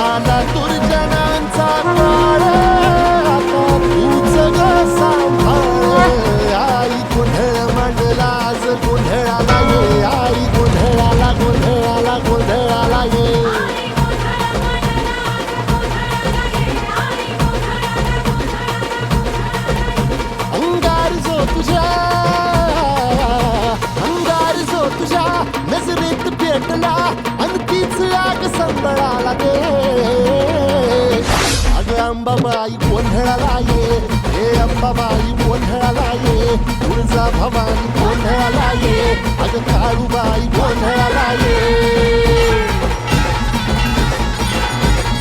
आला दुर्जनांचा काळ. आता तूच ग सांभाळ. आई गोंधळ मांडला आज गोंधळाला ये. आई गोंधळाला गोंधळाला गोंधळाला ये. अंगार जो तुझ्या अंगार जो तुझ्या नजरेत पेटला. तीच आग संबळाला लागे अग अंबाबाई गोंधळाला ये. हे अंबाबाई गोंधळाला ये. तुळजा भवानी गोंधळाला ये. अग काळूबा